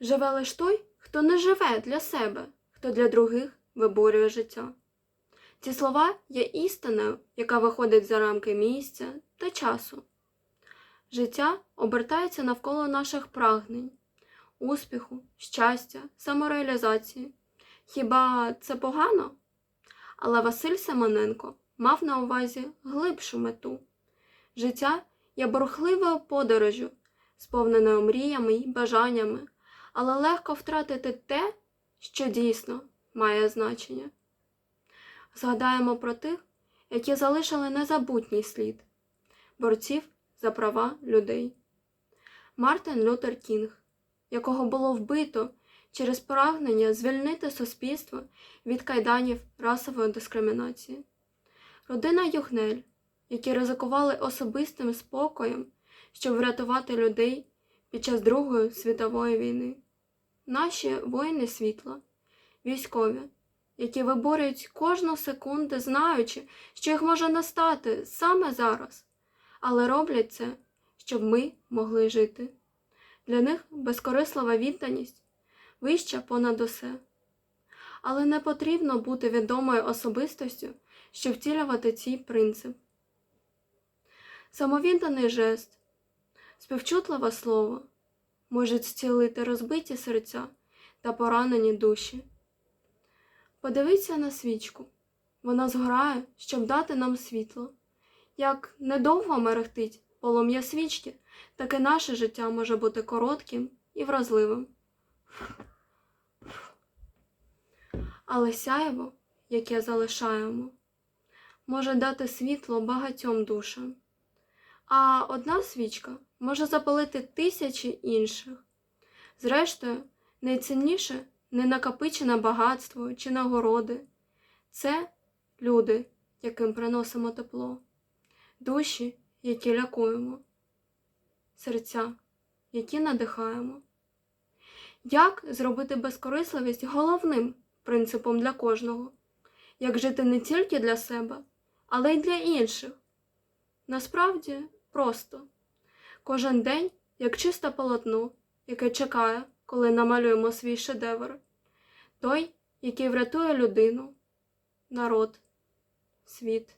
Живе лиш той, хто не живе для себе, хто для других виборює життя. Ці слова є істиною, яка виходить за рамки місця та часу. Життя обертається навколо наших прагнень, успіху, щастя, самореалізації. Хіба це погано? Але Василь Семененко мав на увазі глибшу мету. Життя є бурхливою подорожю, сповненою мріями й бажаннями, але легко втратити те, що дійсно має значення. Згадаємо про тих, які залишили незабутній слід борців за права людей. Мартин Лютер Кінг, якого було вбито через прагнення звільнити суспільство від кайданів расової дискримінації. Родина Югнель, які ризикували особистим спокоєм, щоб врятувати людей під час Другої світової війни. Наші воїни світла, військові, які виборюють кожну секунду, знаючи, що їх може настати саме зараз, але роблять це, щоб ми могли жити. Для них безкорислива відданість вища понад усе. Але не потрібно бути відомою особистостю, щоб втілювати цей принцип. Самовідданий жест, співчутливе слово можуть зцілити розбиті серця та поранені душі. Подивіться на свічку. Вона згорає, щоб дати нам світло. Як недовго мерехтить полум'я свічки, так і наше життя може бути коротким і вразливим. Але сяєво, яке залишаємо, може дати світло багатьом душам, а одна свічка може запалити тисячі інших. Зрештою, найцінніше не накопичене багатство чи нагороди. Це люди, яким приносимо тепло, душі, які лякуємо, серця, які надихаємо. Як зробити безкорисливість головним принципом для кожного? Як жити не тільки для себе, але й для інших? Насправді просто кожен день як чисте полотно, яке чекає, коли намалюємо свій шедевр, той, який врятує людину, народ, світ.